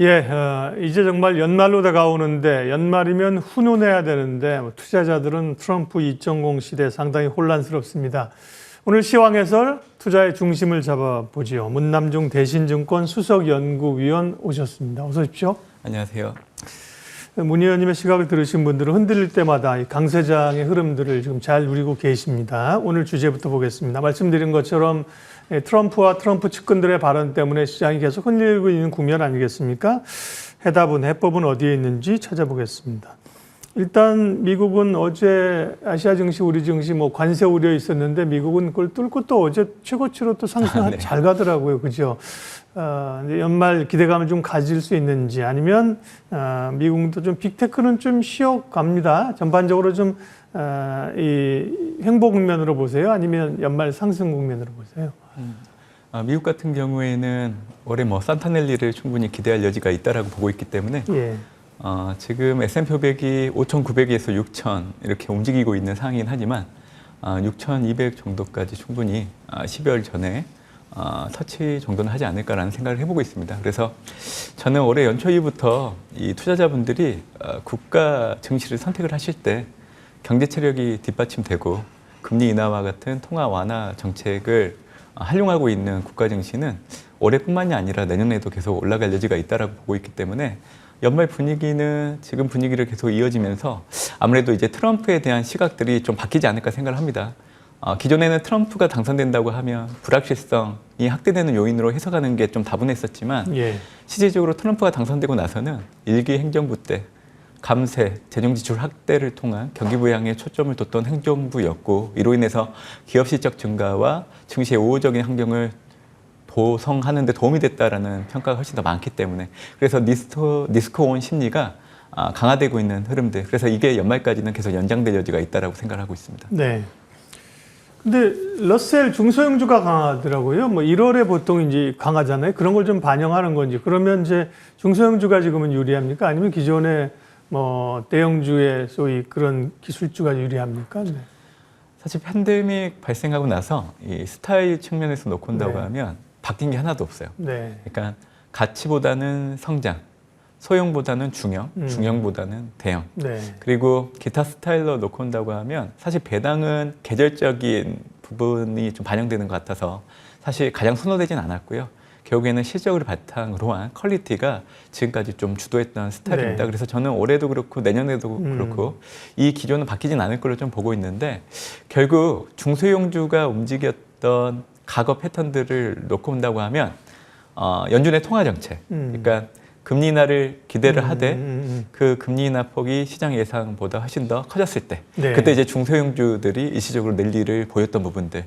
예, 어, 이제 정말 연말로 다가오는데 연말이면 훈훈해야 되는데 뭐 투자자들은 트럼프 2.0 시대 상당히 혼란스럽습니다. 오늘 시황 해설 투자의 중심을 잡아보지요. 문남중 대신증권 수석연구위원 오셨습니다. 어서 오십시오. 안녕하세요. 문 의원님의 시각을 들으신 분들은 흔들릴 때마다 이 강세장의 흐름들을 지금 잘 누리고 계십니다. 오늘 주제부터 보겠습니다. 말씀드린 것처럼 예, 트럼프와 트럼프 측근들의 발언 때문에 시장이 계속 흔들리고 있는 국면 아니겠습니까? 해답은 해법은 어디에 있는지 찾아보겠습니다. 일단 미국은 어제 아시아 증시, 우리 증시 뭐 관세 우려 있었는데 미국은 그걸 뚫고 또 어제 최고치로 또 상승 아, 네. 잘 가더라고요, 그죠? 어, 연말 기대감을 좀 가질 수 있는지 아니면 어, 미국도 좀 빅테크는 좀 쉬어갑니다. 전반적으로 좀 어, 이 횡보 국면으로 보세요, 아니면 연말 상승 국면으로 보세요. 아, 미국 같은 경우에는 올해 뭐 산타넬리를 충분히 기대할 여지가 있다라고 보고 있기 때문에 예, 어, 지금 S&P 500이 5,900에서 6,000 이렇게 움직이고 있는 상황이긴 하지만 아, 6,200 정도까지 충분히 아, 12월 전에 아, 터치 정도는 하지 않을까라는 생각을 해보고 있습니다. 그래서 저는 올해 연초 이후부터 이 투자자분들이 어, 국가 증시를 선택을 하실 때 경제 체력이 뒷받침되고 금리 인하와 같은 통화 완화 정책을 어, 활용하고 있는 국가 증시는 올해뿐만이 아니라 내년에도 계속 올라갈 여지가 있다라고 보고 있기 때문에 연말 분위기는 지금 분위기를 계속 이어지면서 아무래도 이제 트럼프에 대한 시각들이 좀 바뀌지 않을까 생각을 합니다. 어, 기존에는 트럼프가 당선된다고 하면 불확실성이 확대되는 요인으로 해석하는 게 좀 다분했었지만 예, 실질적으로 트럼프가 당선되고 나서는 일기 행정부 때 감세, 재정지출 확대를 통한 경기 부양에 초점을 뒀던 행정부였고 이로 인해서 기업 실적 증가와 증시의 우호적인 환경을 도성하는 데 도움이 됐다라는 평가가 훨씬 더 많기 때문에 그래서 니스토, 니스코온 심리가 아, 강화되고 있는 흐름들 그래서 이게 연말까지는 계속 연장될 여지가 있다라고 생각하고 있습니다. 네. 근데 러셀 중소형주가 강하더라고요. 뭐 1월에 보통 이제 강하잖아요. 그런 걸 좀 반영하는 건지. 그러면 이제 중소형주가 지금은 유리합니까? 아니면 기존의 뭐 대형주의 소위 그런 기술주가 유리합니까? 네. 사실 팬데믹 발생하고 나서 이 스타일 측면에서 놓고 온다고 네. 하면 바뀐 게 하나도 없어요. 네. 그러니까 가치보다는 성장, 소형보다는 중형, 음. 중형보다는 대형. 네. 그리고 기타 스타일로 놓고 온다고 하면 사실 배당은 계절적인 부분이 좀 반영되는 것 같아서 사실 가장 선호되진 않았고요. 결국에는 실적을 바탕으로 한 퀄리티가 지금까지 좀 주도했던 스타일입니다. 네. 그래서 저는 올해도 그렇고 내년에도 음. 그렇고 이 기조는 바뀌진 않을 거로 좀 보고 있는데 결국 중소형주가 움직였던 과거 패턴들을 놓고 온다고 하면 어, 연준의 통화 정책, 음. 그러니까 금리 인하를 기대를 음, 하되 음, 음. 그 금리 인하 폭이 시장 예상보다 훨씬 더 커졌을 때 네. 그때 이제 중소형주들이 일시적으로 랠리를 보였던 부분들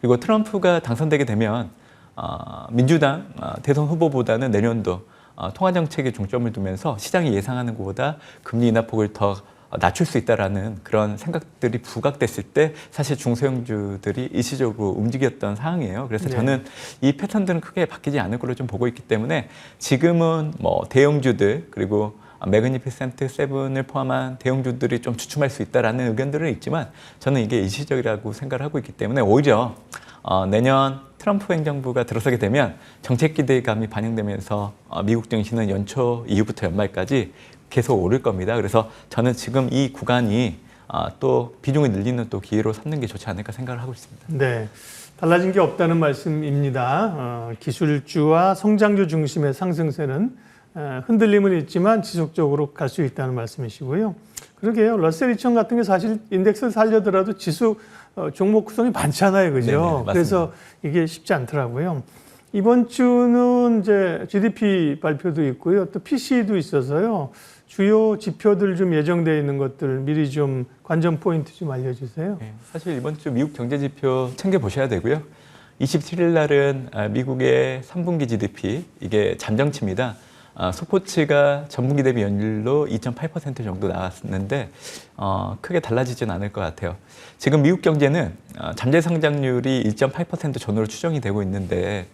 그리고 트럼프가 당선되게 되면 어, 민주당 어, 대선 후보보다는 내년도 어, 통화 정책에 중점을 두면서 시장이 예상하는 것보다 금리 인하 폭을 더 낮출 수 있다라는 그런 생각들이 부각됐을 때 사실 중소형주들이 일시적으로 움직였던 상황이에요. 그래서 네. 저는 이 패턴들은 크게 바뀌지 않을 걸로 좀 보고 있기 때문에 지금은 뭐 대형주들 그리고 매그니피센트 세븐을 포함한 대형주들이 좀 주춤할 수 있다라는 의견들은 있지만 저는 이게 일시적이라고 생각을 하고 있기 때문에 오히려 어, 내년 트럼프 행정부가 들어서게 되면 정책 기대감이 반영되면서 어, 미국 증시는 연초 이후부터 연말까지 계속 오를 겁니다. 그래서 저는 지금 이 구간이 아, 또 비중을 늘리는 또 기회로 삼는 게 좋지 않을까 생각을 하고 있습니다. 네. 달라진 게 없다는 말씀입니다. 어, 기술주와 성장주 중심의 상승세는 어, 흔들림은 있지만 지속적으로 갈 수 있다는 말씀이시고요. 그러게요. 러셀 2000 같은 게 사실 인덱스를 살려더라도 지수 어, 종목 구성이 많잖아요. 그죠? 네네, 맞습니다. 그래서 이게 쉽지 않더라고요. 이번 주는 이제 GDP 발표도 있고요. 또 PC도 있어서요. 주요 지표들 좀 예정되어 있는 것들 미리 좀 관전 포인트 좀 알려주세요. 네, 사실 이번 주 미국 경제 지표 챙겨 보셔야 되고요. 27일 날은 아, 미국의 3분기 GDP 이게 잠정치입니다. 아, 소포치가 전분기 대비 연율로 2.8% 정도 나왔는데 어, 크게 달라지진 않을 것 같아요. 지금 미국 경제는 어, 잠재 성장률이 1.8% 전후로 추정이 되고 있는데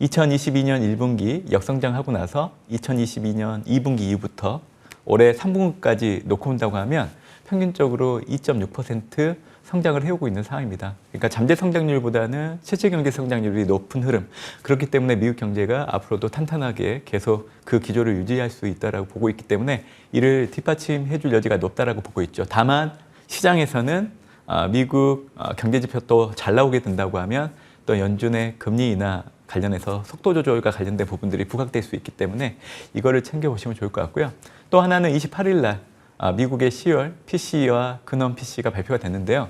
2022년 1분기 역성장하고 나서 2022년 2분기 이후부터 올해 3분기까지 놓고 온다고 하면 평균적으로 2.6% 성장을 해오고 있는 상황입니다. 그러니까 잠재 성장률보다는 실제 경제 성장률이 높은 흐름. 그렇기 때문에 미국 경제가 앞으로도 탄탄하게 계속 그 기조를 유지할 수 있다라고 보고 있기 때문에 이를 뒷받침해 줄 여지가 높다라고 보고 있죠. 다만 시장에서는 아, 미국 아, 경제 지표 또 잘 나오게 된다고 하면 또 연준의 금리 인하 관련해서 속도 조절과 관련된 부분들이 부각될 수 있기 때문에 이거를 챙겨 보시면 좋을 것 같고요. 또 하나는 28일 날 아, 미국의 10월 PCE와 근원 PC가 발표가 됐는데요.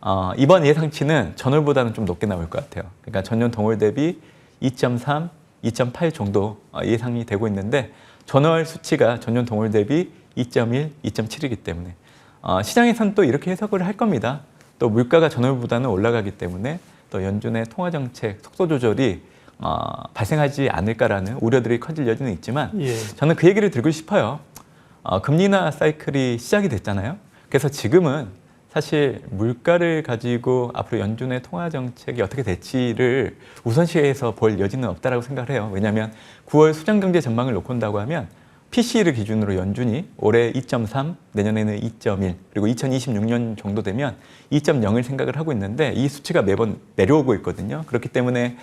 어, 이번 예상치는 전월보다는 좀 높게 나올 것 같아요. 그러니까 전년 동월 대비 2.3, 2.8 정도 어, 예상이 되고 있는데 전월 수치가 전년 동월 대비 2.1, 2.7이기 때문에 어, 시장에서는 또 이렇게 해석을 할 겁니다. 또 물가가 전월보다는 올라가기 때문에 또 연준의 통화 정책 속도 조절이 어, 발생하지 않을까라는 우려들이 커질 여지는 있지만 예. 저는 그 얘기를 들고 싶어요. 어, 금리 인하 사이클이 시작이 됐잖아요. 그래서 지금은 사실 물가를 가지고 앞으로 연준의 통화 정책이 어떻게 될지를 우선시해서 볼 여지는 없다라고 생각을 해요. 왜냐하면 9월 수장 경제 전망을 놓고 온다고 하면 PC를 기준으로 연준이 올해 2.3, 내년에는 2.1, 그리고 2026년 정도 되면 2.0을 생각을 하고 있는데 이 수치가 매번 내려오고 있거든요. 그렇기 때문에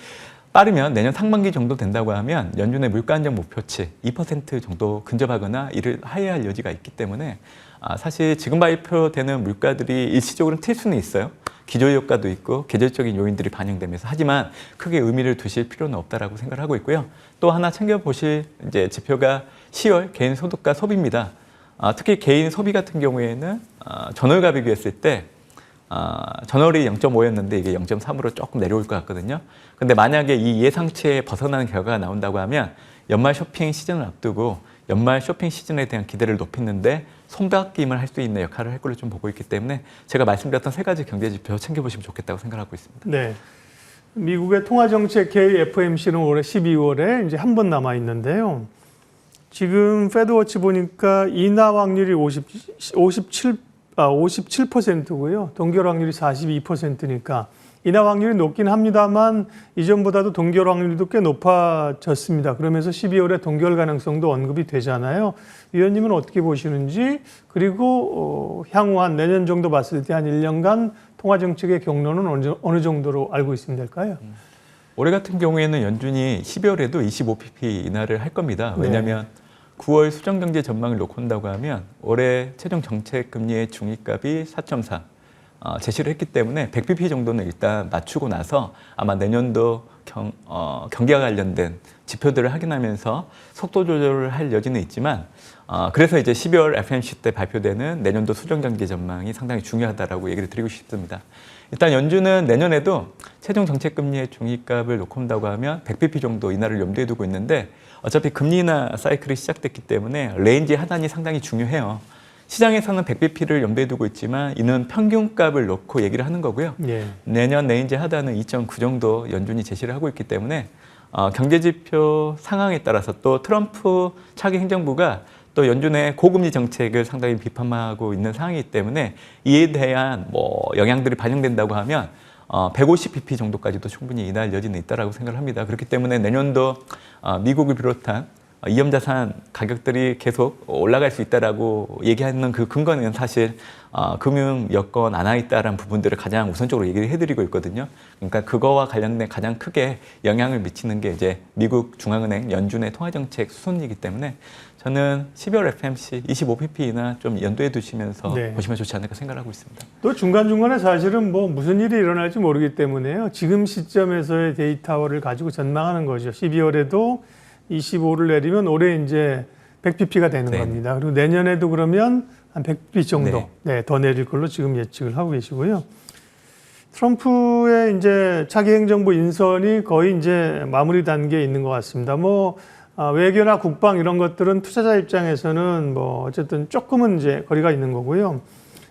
빠르면 내년 상반기 정도 된다고 하면 연준의 물가 안정 목표치 2% 정도 근접하거나 이를 하회할 여지가 있기 때문에 아, 사실 지금 발표되는 물가들이 일시적으로는 튈 수는 있어요. 기저 효과도 있고 계절적인 요인들이 반영되면서 하지만 크게 의미를 두실 필요는 없다라고 생각을 하고 있고요. 또 하나 챙겨 보실 이제 지표가 10월 개인 소득과 소비입니다. 아, 특히 개인 소비 같은 경우에는 아, 전월과 비교했을 때 아, 전월이 0.5였는데 이게 0.3으로 조금 내려올 것 같거든요. 근데 만약에 이 예상치에 벗어나는 결과가 나온다고 하면 연말 쇼핑 시즌을 앞두고 연말 쇼핑 시즌에 대한 기대를 높이는데 손바뀜을 할 수 있는 역할을 할 걸로 좀 보고 있기 때문에 제가 말씀드렸던 세 가지 경제 지표 챙겨보시면 좋겠다고 생각하고 있습니다. 네. 미국의 통화정책 회의 FOMC는 올해 12월에 이제 한 번 남아 있는데요. 지금 페드워치 보니까 인하 확률이 50, 57, 아, 57%고요. 동결 확률이 42%니까 인하 확률이 높긴 합니다만 이전보다도 동결 확률도 꽤 높아졌습니다. 그러면서 12월에 동결 가능성도 언급이 되잖아요. 위원님은 어떻게 보시는지 그리고 어, 향후 한 내년 정도 봤을 때 한 1년간 통화 정책의 경로는 어느, 정- 정도로 알고 있으면 될까요? 올해 같은 경우에는 연준이 12월에도 25pp 인하를 할 겁니다. 네. 왜냐하면 9월 수정 경제 전망을 놓고 온다고 하면 올해 최종 정책 금리의 중위값이 4.4 어, 제시를 했기 때문에 100pp 정도는 일단 맞추고 나서 아마 내년도 경, 어, 경기와 관련된 지표들을 확인하면서 속도 조절을 할 여지는 있지만 어, 그래서 이제 12월 FMC 때 발표되는 내년도 수정 경제 전망이 상당히 중요하다라고 얘기를 드리고 싶습니다. 일단 연준은 내년에도 최종 정책 금리의 중위값을 놓고 온다고 하면 100bp 정도 인하를 염두에 두고 있는데 어차피 금리 인하 사이클이 시작됐기 때문에 레인지 하단이 상당히 중요해요. 시장에서는 100bp를 염두에 두고 있지만 이는 평균값을 놓고 얘기를 하는 거고요. 예. 내년 레인지 하단은 2.9 정도 연준이 제시를 하고 있기 때문에 어, 경제지표 상황에 따라서 또 트럼프 차기 행정부가 또 연준의 고금리 정책을 상당히 비판하고 있는 상황이기 때문에 이에 대한 뭐 영향들이 반영된다고 하면 어, 150bp 정도까지도 충분히 인하할 여지는 있다라고 생각을 합니다. 그렇기 때문에 내년도 어, 미국을 비롯한 어, 위험자산 가격들이 계속 올라갈 수 있다라고 얘기하는 그 근거는 사실 어, 금융 여건 안와 있다라는 부분들을 가장 우선적으로 얘기를 해드리고 있거든요. 그러니까 그거와 관련된 가장 크게 영향을 미치는 게 이제 미국 중앙은행 연준의 통화정책 수순이기 때문에 저는 12월 FMC 25pp나 좀 연도해 두시면서 네. 보시면 좋지 않을까 생각하고 있습니다. 또 중간중간에 사실은 뭐 무슨 일이 일어날지 모르기 때문에요. 지금 시점에서의 데이터를 가지고 전망하는 거죠. 12월에도 25를 내리면 올해 이제 100pp가 되는 네. 겁니다. 그리고 내년에도 그러면 한 100pp 정도 네. 네, 더 내릴 걸로 지금 예측을 하고 계시고요. 트럼프의 이제 차기 행정부 인선이 거의 이제 마무리 단계에 있는 것 같습니다. 뭐 아, 외교나 국방 이런 것들은 투자자 입장에서는 뭐 어쨌든 조금은 이제 거리가 있는 거고요.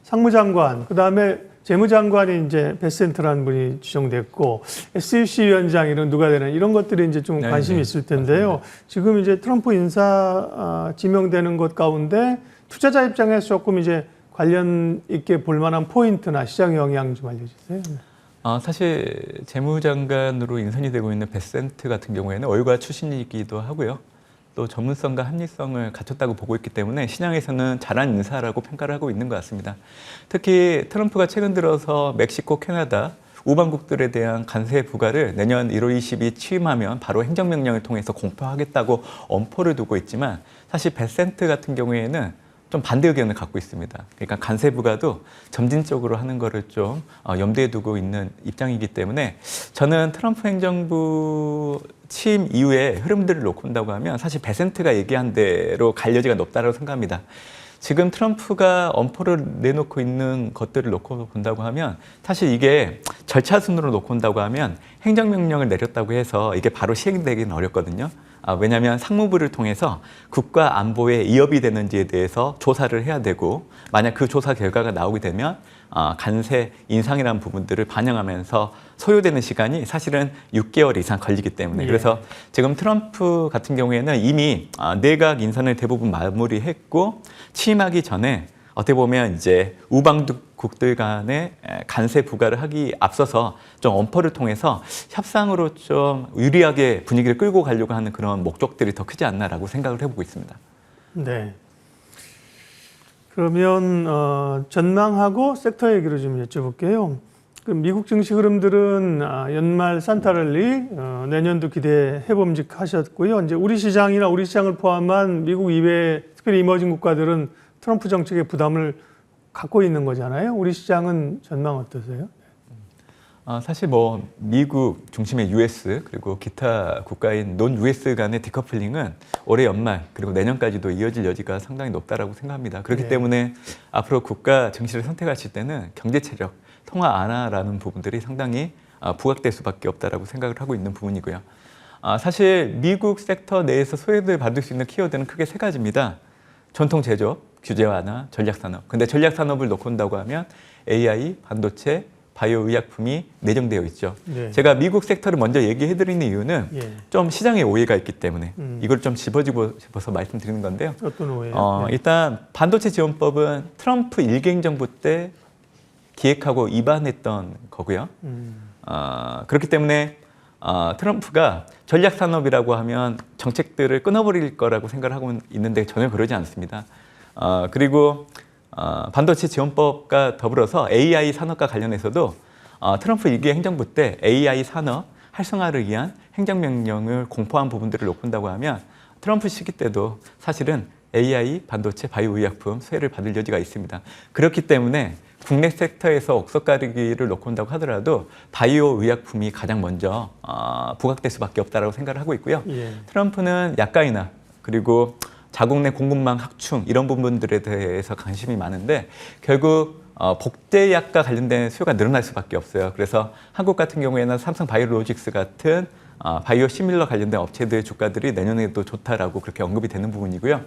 상무장관, 그 다음에 재무장관이 이제 베센트라는 분이 지정됐고 SEC 위원장 이런 누가 되는 이런 것들이 이제 좀 네, 관심이 네. 있을 텐데요. 지금 이제 트럼프 인사 아, 지명되는 것 가운데 투자자 입장에서 조금 이제 관련 있게 볼 만한 포인트나 시장 영향 좀 알려주세요. 어, 사실 재무장관으로 인선이 되고 있는 베센트 같은 경우에는 월가 출신이기도 하고요. 또 전문성과 합리성을 갖췄다고 보고 있기 때문에 시장에서는 잘한 인사라고 평가를 하고 있는 것 같습니다. 특히 트럼프가 최근 들어서 멕시코, 캐나다 우방국들에 대한 관세 부과를 내년 1월 20일 취임하면 바로 행정명령을 통해서 공포하겠다고 엄포를 두고 있지만 사실 베센트 같은 경우에는 좀 반대 의견을 갖고 있습니다. 그러니까 관세 부과도 점진적으로 하는 거를 좀 어, 염두에 두고 있는 입장이기 때문에 저는 트럼프 행정부 취임 이후에 흐름들을 놓고 본다고 하면 사실 베센트가 얘기한 대로 갈 여지가 높다고 생각합니다. 지금 트럼프가 엄포를 내놓고 있는 것들을 놓고 본다고 하면 사실 이게 절차 순으로 놓고 본다고 하면 행정명령을 내렸다고 해서 이게 바로 시행되기는 어렵거든요. 아, 왜냐하면 상무부를 통해서 국가 안보에 이업이 되는지에 대해서 조사를 해야 되고 만약 그 조사 결과가 나오게 되면 아, 간세 인상이라는 부분들을 반영하면서 소요되는 시간이 사실은 6개월 이상 걸리기 때문에 예. 그래서 지금 트럼프 같은 경우에는 이미 아, 내각 인선을 대부분 마무리했고 취임하기 전에 어떻게 보면 이제 우방 국들 간의 에, 간세 부과를 하기 앞서서 좀 엄포를 통해서 협상으로 좀 유리하게 분위기를 끌고 가려고 하는 그런 목적들이 더 크지 않나라고 생각을 해보고 있습니다. 네. 그러면 어, 전망하고 섹터 얘기를 좀 여쭤볼게요. 그 미국 증시 흐름들은 아, 연말 산타랠리 어, 내년도 기대해 봄직하셨고요. 이제 우리 시장이나 우리 시장을 포함한 미국 이외 특별히 이머징 국가들은 트럼프 정책의 부담을 갖고 있는 거잖아요. 우리 시장은 전망 어떠세요? 아, 사실 뭐 미국 중심의 US 그리고 기타 국가인 논 US 간의 디커플링은 올해 연말 그리고 내년까지도 이어질 여지가 상당히 높다라고 생각합니다. 그렇기 네. 때문에 앞으로 국가 정치를 선택하실 때는 경제 체력, 통화 안화라는 부분들이 상당히 아, 부각될 수밖에 없다라고 생각을 하고 있는 부분이고요. 아, 사실 미국 섹터 내에서 소외를 받을 수 있는 키워드는 크게 세 가지입니다. 전통 제조업, 규제 완화, 전략 산업. 근데 전략 산업을 놓고 온다고 하면 AI, 반도체, 바이오 의약품이 내정되어 있죠. 네. 제가 미국 섹터를 먼저 얘기해 드리는 이유는 예. 좀 시장에 오해가 있기 때문에 음. 이걸 좀 짚어주고 싶어서 말씀드리는 건데요. 어떤 오해요? 어, 네. 일단 반도체 지원법은 트럼프 일개행 정부 때 기획하고 입안했던 거고요. 음, 어, 그렇기 때문에 어, 트럼프가 전략 산업이라고 하면 정책들을 끊어버릴 거라고 생각을 하고 있는데 전혀 그러지 않습니다. 어, 그리고 어, 반도체 지원법과 더불어서 AI 산업과 관련해서도 어, 트럼프 일기 행정부 때 AI 산업 활성화를 위한 행정명령을 공포한 부분들을 놓고 본다고 하면 트럼프 시기 때도 사실은 AI, 반도체, 바이오 의약품 수혜를 받을 여지가 있습니다. 그렇기 때문에 국내 섹터에서 옥석가리기를 놓고 온다고 하더라도 바이오 의약품이 가장 먼저 어, 부각될 수밖에 없다라고 생각을 하고 있고요. 예. 트럼프는 약가이나 그리고 자국 내 공급망 확충 이런 부분들에 대해서 관심이 많은데 결국 어, 복제약과 관련된 수요가 늘어날 수밖에 없어요. 그래서 한국 같은 경우에는 삼성 바이오로직스 같은 어, 바이오 시밀러 관련된 업체들의 주가들이 내년에도 좋다라고 그렇게 언급이 되는 부분이고요.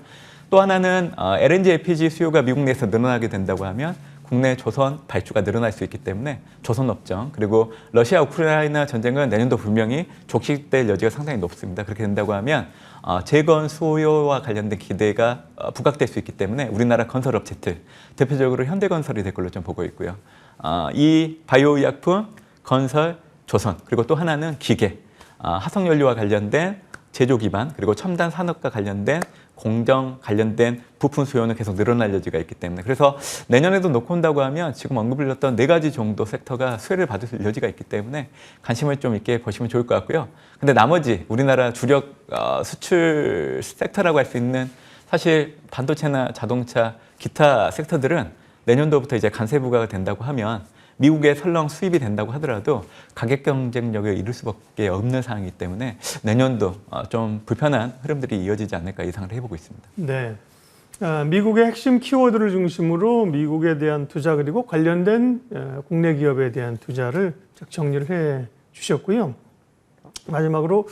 또 하나는 어, LNG, LPG 수요가 미국 내에서 늘어나게 된다고 하면 국내 조선 발주가 늘어날 수 있기 때문에 조선 업종 그리고 러시아 우크라이나 전쟁은 내년도 분명히 족식될 여지가 상당히 높습니다. 그렇게 된다고 하면 어, 재건 수요와 관련된 기대가 어, 부각될 수 있기 때문에 우리나라 건설 업체들 대표적으로 현대건설이 될 걸로 좀 보고 있고요. 어, 이 바이오 의약품, 건설, 조선 그리고 또 하나는 기계, 어, 화석연료와 관련된 제조 기반 그리고 첨단 산업과 관련된 공정 관련된 부품 수요는 계속 늘어날 여지가 있기 때문에 그래서 내년에도 놓고 온다고 하면 지금 언급드렸던 네 가지 정도 섹터가 수혜를 받을 여지가 있기 때문에 관심을 좀 있게 보시면 좋을 것 같고요. 근데 나머지 우리나라 주력 어, 수출 섹터라고 할 수 있는 사실 반도체나 자동차 기타 섹터들은 내년도부터 이제 관세 부과가 된다고 하면 미국에 설령 수입이 된다고 하더라도 가격 경쟁력을 이룰 수밖에 없는 상황이기 때문에 내년도 어, 좀 불편한 흐름들이 이어지지 않을까 예상을 해보고 있습니다. 네. 아, 미국의 핵심 키워드를 중심으로 미국에 대한 투자 그리고 관련된 어, 국내 기업에 대한 투자를 쫙 정리를 해 주셨고요. 마지막으로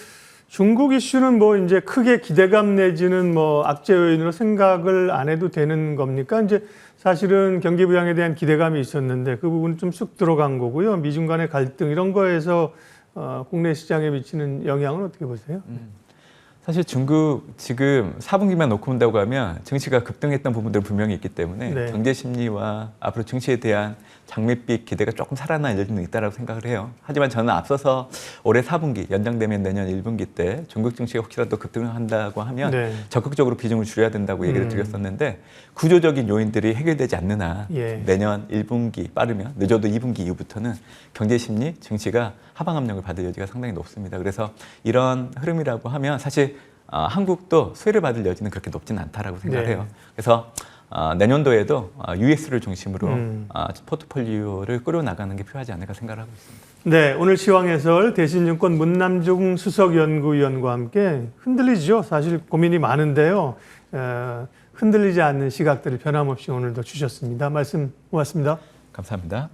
중국 이슈는 뭐 이제 크게 기대감 내지는 뭐 악재 요인으로 생각을 안 해도 되는 겁니까? 이제 사실은 경기 부양에 대한 기대감이 있었는데 그 부분은 좀 쑥 들어간 거고요. 미중 간의 갈등 이런 거에서 어, 국내 시장에 미치는 영향은 어떻게 보세요? 사실 중국 지금 4분기만 놓고 본다고 하면 증시가 급등했던 부분들 분명히 있기 때문에 네. 경제 심리와 앞으로 증시에 대한 장밋빛 기대가 조금 살아날 여지는 있다라고 생각을 해요. 하지만 저는 앞서서 올해 4분기 연장되면 내년 1분기 때 중국 증시가 혹시라도 급등을 한다고 하면 네. 적극적으로 비중을 줄여야 된다고 얘기를 음. 드렸었는데 구조적인 요인들이 해결되지 않는 한 예. 내년 1분기 빠르면 늦어도 2분기 이후부터는 경제 심리, 증시가 하방 압력을 받을 여지가 상당히 높습니다. 그래서 이런 흐름이라고 하면 사실 아, 한국도 수혜를 받을 여지는 그렇게 높지는 않다라고 생각을 네. 해요. 그래서 아, 내년도에도 US를 중심으로 음. 아, 포트폴리오를 끌어나가는 게 필요하지 않을까 생각을 하고 있습니다. 네, 오늘 시황 해설 대신증권 문남중 수석연구위원과 함께 흔들리죠. 사실 고민이 많은데요. 어, 흔들리지 않는 시각들을 변함없이 오늘도 주셨습니다. 말씀 고맙습니다. 감사합니다.